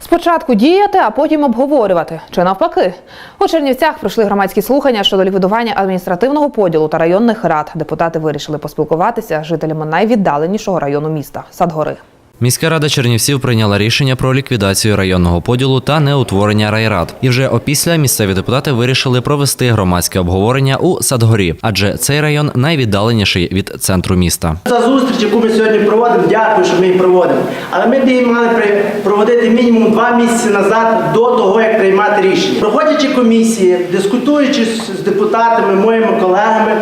Спочатку діяти, а потім обговорювати. Чи навпаки? У Чернівцях пройшли громадські слухання щодо ліквідування адміністративного поділу та районних рад. Депутати вирішили поспілкуватися з жителями найвіддаленішого району міста Садгори. Міська рада Чернівців прийняла рішення про ліквідацію районного поділу та неутворення райрад. І вже опісля місцеві депутати вирішили провести громадське обговорення у Садгорі, адже цей район найвіддаленіший від центру міста. За зустріч, яку ми сьогодні проводимо, дякую, що ми її проводимо. Але ми б її мали при- проводити мінімум два місяці назад до того, як приймати рішення. Проходячи комісії, дискутуючи з депутатами, моїми колегами,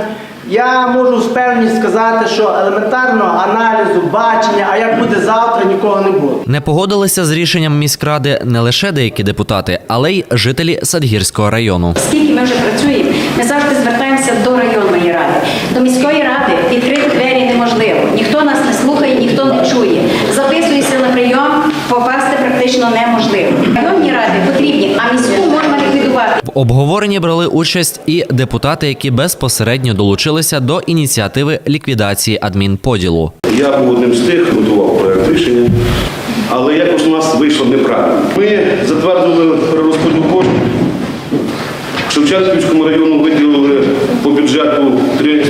я можу з певністю сказати, що елементарного аналізу, бачення, а як буде завтра, нікого не було. Не погодилися з рішенням міськради не лише деякі депутати, але й жителі Садгірського району. Скільки ми вже працюємо, ми завжди звертаємося до районної ради. До міської ради відкрити двері неможливо. Ніхто нас не слухає, ніхто не чує. Записуєшся на прийом, попасти практично неможливо. Районні ради потрібні, а міську можна ліквідувати. В обговоренні брали участь і депутати, які безпосередньо долучилися до ініціативи ліквідації адмінподілу. Я був одним з тих, готував проект рішення, але якось у нас вийшло неправильно. Ми затвердили перерозподіл коштів. Шевченківському району виділили по бюджету 3,5 мільйона гривень.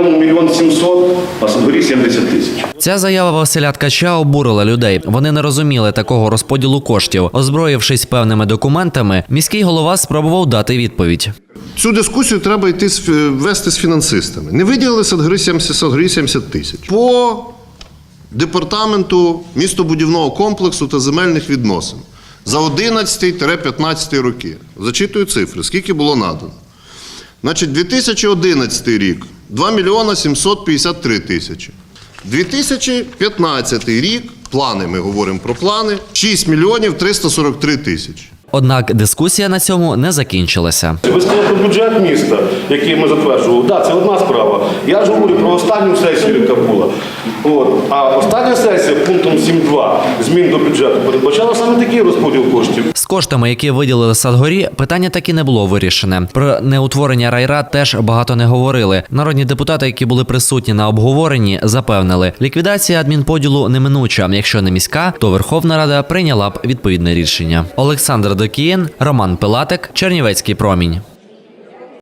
Першотравневому мільйон 700, а Садгорі 70 тисяч. Ця заява Василя Ткача обурила людей. Вони не розуміли такого розподілу коштів. Озброївшись певними документами, міський голова спробував дати відповідь. Цю дискусію треба йти з, вести з фінансистами. Не виділили Садгри 70, Садгри 70 тисяч. По департаменту містобудівного комплексу та земельних відносин за 11-15 роки. Зачитую цифри, скільки було надано. Значить, 2011 рік 2 мільйона 753 тисячі. 2015 рік, плани, ми говоримо про плани, 6 мільйонів 343 тисячі. Однак дискусія на цьому не закінчилася. Ви сказали про бюджет міста, який ми затверджували. Так, це одна справа. Я ж говорю про останню сесію, яка була. От. А остання сесія пунктом 7.2 змін до бюджету передбачала саме такий розподіл коштів. Коштами, які виділили Садгорі, питання таки не було вирішене. Про неутворення райрад теж багато не говорили. Народні депутати, які були присутні на обговоренні, запевнили, ліквідація адмінподілу неминуча. Якщо не міська, то Верховна Рада прийняла б відповідне рішення. Олександр Докієн, Роман Пилатик, Чернівецький промінь.